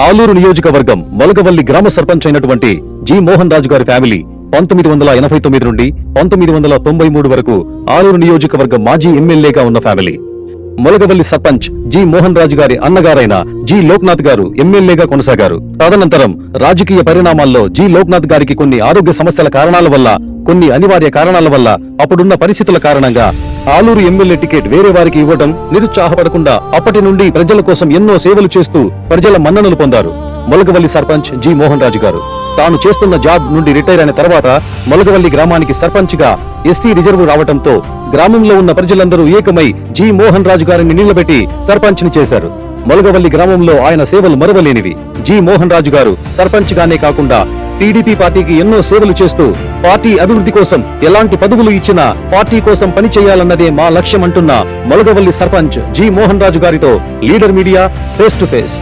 ఆలూరు నియోజకవర్గం మొలగవల్లి గ్రామ సర్పంచ్ అయినటువంటి జి మోహన్ రాజు గారి ఫ్యామిలీ పంతొమ్మిది వందల ఎనభై తొమ్మిది నుండి పంతొమ్మిది వందల తొంభై మూడు వరకు ఆలూరు నియోజకవర్గం మాజీ ఎమ్మెల్యేగా ఉన్న ఫ్యామిలీ. మొలగవల్లి సర్పంచ్ జి మోహన్ రాజు గారి అన్నగారైన జి లోక్నాథ్ గారు ఎమ్మెల్యేగా కొనసాగారు. తదనంతరం రాజకీయ పరిణామాల్లో జి లోక్నాథ్ గారికి కొన్ని ఆరోగ్య సమస్యల కారణాల వల్ల కొన్ని అనివార్య కారణాల వల్ల అప్పుడున్న పరిస్థితుల కారణంగా ఆలూరు ఎమ్మెల్యే టికెట్ వేరే వారికి ఇవ్వడం నిరుత్సాహపడకుండా అప్పటి నుండి ప్రజల కోసం ఎన్నో సేవలు చేస్తూ ప్రజల మన్ననలు పొందారు మొలగవల్లి సర్పంచ్ జి మోహన్ రాజు గారు. తాను చేస్తున్న జాబ్ నుండి రిటైర్ అయిన తర్వాత మొలగవల్లి గ్రామానికి సర్పంచ్గా ఎస్సీ రిజర్వ్ రావడంతో గ్రామంలో ఉన్న ప్రజలందరూ ఏకమై జి మోహన్ రాజు గారిని నిలబెట్టి సర్పంచ్ని చేశారు. మొలగవల్లి గ్రామంలో ఆయన సేవలు మరవలేనివి. జి మోహన్ రాజు గారు సర్పంచ్ గానే కాకుండా టీడీపీ పార్టీకి ఎన్నో సేవలు చేస్తూ పార్టీ అభివృద్ధి కోసం ఎలాంటి పదవులు ఇచ్చినా పార్టీ కోసం పని చేయాలన్నదే మా లక్ష్యం అంటున్న మొలగవల్లి సర్పంచ్ జి మోహన్ రాజు గారితో leader media face to face.